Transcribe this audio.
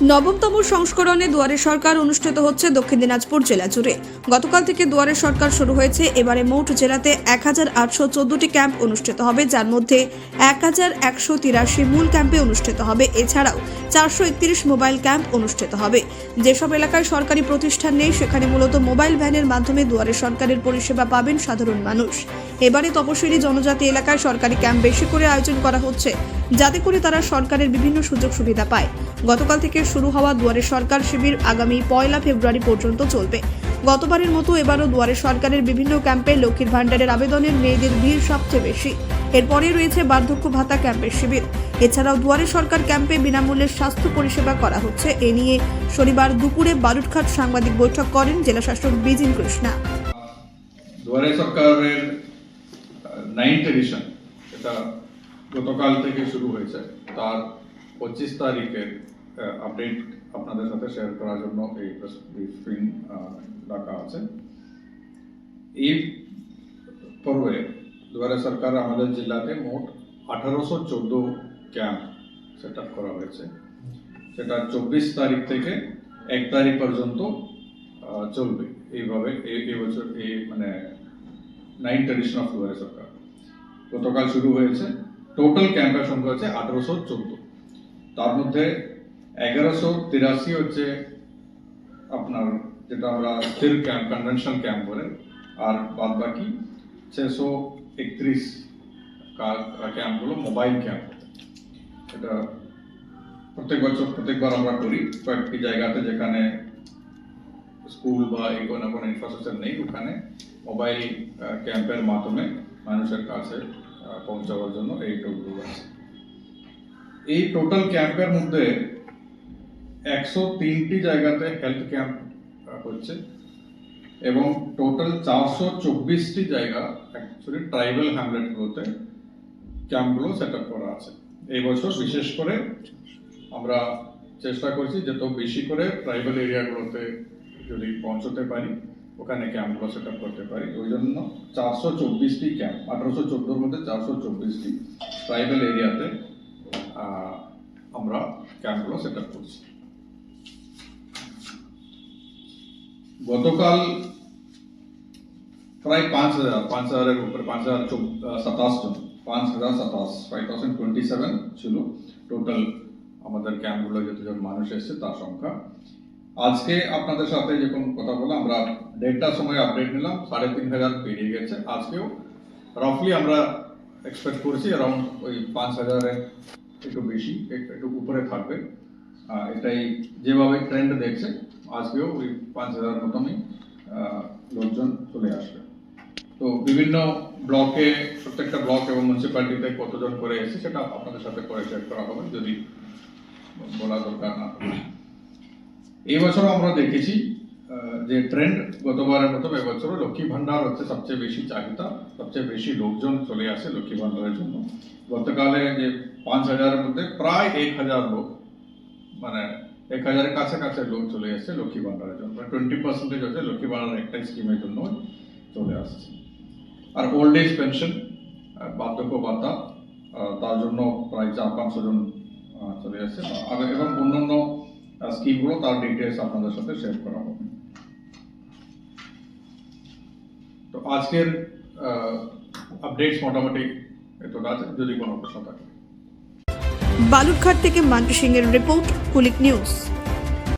নবমতম সংস্করণে দুয়ারে সরকার অনুষ্ঠিত হচ্ছে দক্ষিণ দিনাজপুর জেলা জুড়ে। গতকাল থেকে দুয়ারে সরকার শুরু হয়েছে। এবারে মোট জেলাতে এক হাজার আটশো ক্যাম্প অনুষ্ঠিত হবে, যার মধ্যে এক হাজার একশো তিরাশি মূল ক্যাম্পে অনুষ্ঠিত হবে। এছাড়াও চারশো একত্রিশ মোবাইল ক্যাম্প অনুষ্ঠিত হবে। যেসব এলাকায় সরকারি প্রতিষ্ঠান নেই, সেখানে মূলত মোবাইল ভ্যানের মাধ্যমে দুয়ারে সরকারের পরিষেবা পাবেন সাধারণ মানুষ। এবারে তপশিলি জনজাতি এলাকায় সরকারি ক্যাম্প বেশি করে আয়োজন করা হচ্ছে, যাতে করে তারা সরকারের বিভিন্ন সুযোগ সুবিধা পায়। গতকাল থেকে শুরু হওয়া দুয়ারে সরকার শিবির আগামী পয়লা ফেব্রুয়ারি পর্যন্ত চলবে। গতবারের মতো এবারও দুয়ারে সরকারের বিভিন্ন ক্যাম্পে লক্ষ্মীর ভাণ্ডারের আবেদনের মেয়েদের ভিড় সবচেয়ে বেশি। এরপরে রয়েছে বার্ধক্য ভাতা ক্যাম্পের শিবির। এছাড়াও দুয়ারে সরকার ক্যাম্পে বিনামূল্যে স্বাস্থ্য পরিষেবা করা হচ্ছে। এ নিয়ে শনিবার দুপুরে বালুরঘাট সাংবাদিক বৈঠক করেন জেলাশাসক বিজিন কৃষ্ণা। দুয়ারে সরকারের নাইন্থ এডিশন এটা গতকাল থেকে শুরু হয়েছে। তার পঁচিশ তারিখের আপডেট আপনাদের সাথে শেয়ার করার জন্য এই ব্রিফিং ডাকা আছে। এই পর্বে দুয়ারে সরকার আমাদের জেলাতে মোট আঠারোশো চোদ্দ ক্যাম্প সেট করা হয়েছে। সেটা চব্বিশ তারিখ থেকে এক তারিখ পর্যন্ত চলবে। এইভাবে এই এই বছর এই মানে নাইন ট্রেডিশন অফ দুয়ারে সরকার গতকাল শুরু হয়েছে। টোটাল ক্যাম্পের সংখ্যা হচ্ছে আঠারোশো চোদ্দ। তার মধ্যে এগারোশো তিরাশি হচ্ছে আপনার যেটা আমরা স্থির ক্যাম্প কনভেনশন ক্যাম্প বলে। আর বাদ বাকি ছশো একত্রিশ ক্যাম্পগুলো মোবাইল ক্যাম্প এটা প্রত্যেক বছর, প্রত্যেকবার আমরা করি। কয়েকটি জায়গাতে যেখানে স্কুল বা এই কোনো ইনফ্রাস্ট্রাকচার নেই, ওখানে মোবাইল ক্যাম্পের মাধ্যমে মানুষের কাছে পৌঁছাবার জন্য এই টোলগুলো আছে। এই টোটাল ক্যাম্পের মধ্যে একশো তিনটি জায়গাতে হেলথ ক্যাম্প হচ্ছে এবং টোটাল চারশো চব্বিশটি জায়গা অ্যাকচুয়ালি ট্রাইবাল হ্যামলেটগুলোতে ক্যাম্পগুলো সেট আপ করা আছে। এই বছর বিশেষ করে আমরা চেষ্টা করছি যত বেশি করে ট্রাইবাল এরিয়াগুলোতে যদি পৌঁছতে পারি। ওখানে ক্যাম্পগুলো সেট করতে পারি। ওই জন্য চারশো চব্বিশটি ক্যাম্প আঠারোশো চোদ্দোর মধ্যে চারশো চব্বিশটি ট্রাইবাল এরিয়াতে আমরা ক্যাম্পগুলো সেট করছি। গতকাল প্রায় পাঁচ হাজার, পাঁচ হাজারের উপরে, পাঁচ হাজার সাতাশ জন, পাঁচ হাজার সাতাশ ফাইভ থাউজেন্ড টোয়েন্টি সেভেন ছিল টোটাল আমাদের ক্যাম্পগুলো যতজন মানুষ এসেছে তার সংখ্যা। আজকে আপনাদের সাথে যখন কথা বলে আমরা দেড়টার সময় আপডেট নিলাম, সাড়ে তিন হাজার পেরিয়ে গেছে। আজকেও রাফলি আমরা এক্সপেক্ট করছি অ্যারাউন্ড ওই পাঁচ হাজারের একটু বেশি, এক- একটু উপরে থাকবে। এটাই যেভাবে ট্রেন্ড দেখছে, আজকেও ওই পাঁচ হাজার মতনই লোকজন চলে আসবে। তো বিভিন্ন ব্লকে, প্রত্যেকটা ব্লক এবং মিউনিসিপ্যালিটিতে কতজন করে এসে সেটা আপনাদের সাথে পরে শেয়ার করা হবে, যদি বলা দরকার না বছর আমরা দেখেছি যে ট্রেন্ড গতবারের মতো এবছরও লক্ষ্মী ভান্ডার হচ্ছে সবচেয়ে বেশি চাহিদা, সবচেয়ে বেশি লোকজন চলে আসে লক্ষ্মী ভান্ডারের জন্য। গতকালে যে পাঁচ হাজারের মধ্যে প্রায় এক হাজার লোক মানে এক হাজারের কাছাকাছি লোক চলে এসেছে লক্ষ্মী ভান্ডারের জন্য। টোয়েন্টি পার্সেন্টেজ হচ্ছে লক্ষ্মী ভান্ডার একটাই স্কিমের জন্য চলে আসছে। আর ওল্ড এজ পেনশন বার্ধক্য ভাতা তার জন্য প্রায় চার পাঁচশো জন চলে আসছে এবং অন্যান্য স্কিমগুলো তার ডিটেলস আপনাদের সাথে শেয়ার করা হবে। তো আজকের আপডেটস মোটামুটি এতটা আছে, যদি কোনো প্রশ্ন থাকে। বালুরঘাট থেকে মান্টু সিং এর রিপোর্ট কুলিক নিউজ।